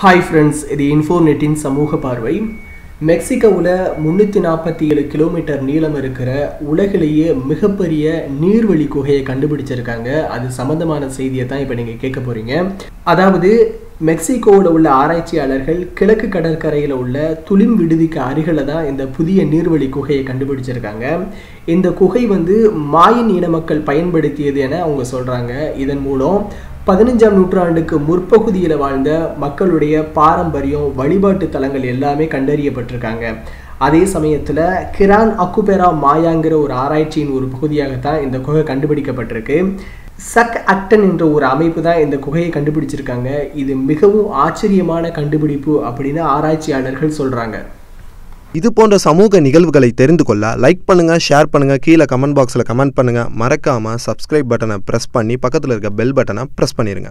Hi friends இது இன்ஃபோர்நெட்டின் சமூக பார்வை. மெக்சிகோவில் முந்நூற்றி நாற்பத்தி ஏழு கிலோமீட்டர் நீளம் இருக்கிற உலகிலேயே மிகப்பெரிய நீர்வழி குகையை கண்டுபிடிச்சிருக்காங்க. அது சம்மந்தமான செய்தியை தான் இப்போ நீங்கள் கேட்க போகிறீங்க அதாவது மெக்சிகோவில் உள்ள ஆராய்ச்சியாளர்கள் கிழக்கு கடற்கரையில் உள்ள துளிம் விடுதிக்கு அருகில் தான் இந்த புதிய நீர்வழி குகையை கண்டுபிடிச்சிருக்காங்க. இந்த குகை வந்து மாயின் இன மக்கள் பயன்படுத்தியது என அவங்க சொல்கிறாங்க இதன் மூலம் பதினஞ்சாம் நூற்றாண்டுக்கு முற்பகுதியில் வாழ்ந்த மக்களுடைய பாரம்பரியம் வழிபாட்டு தலங்கள் எல்லாமே கண்டறியப்பட்டிருக்காங்க. அதே சமயத்தில் கிரான் அக்குபெரா மாயாங்கிற ஒரு ஆராய்ச்சியின் ஒரு பகுதியாகத்தான் இந்த குகை கண்டுபிடிக்கப்பட்டிருக்கு. சக் அக்டன் என்ற ஒரு அமைப்பு தான் இந்த குகையை கண்டுபிடிச்சிருக்காங்க. இது மிகவும் ஆச்சரியமான கண்டுபிடிப்பு அப்படின்னு ஆராய்ச்சியாளர்கள் சொல்கிறாங்க இது போன்ற சமூக நிகழ்வுகளை தெரிந்து கொள்ள லைக் பண்ணுங்க ஷேர் பண்ணுங்க கீழே கமெண்ட் பாக்ஸில் கமெண்ட் பண்ணுங்க. மறக்காம சப்ஸ்கிரைப் பட்டனை ப்ரெஸ் பண்ணி பக்கத்தில் இருக்க பெல் பட்டனை ப்ரெஸ் பண்ணிருங்க.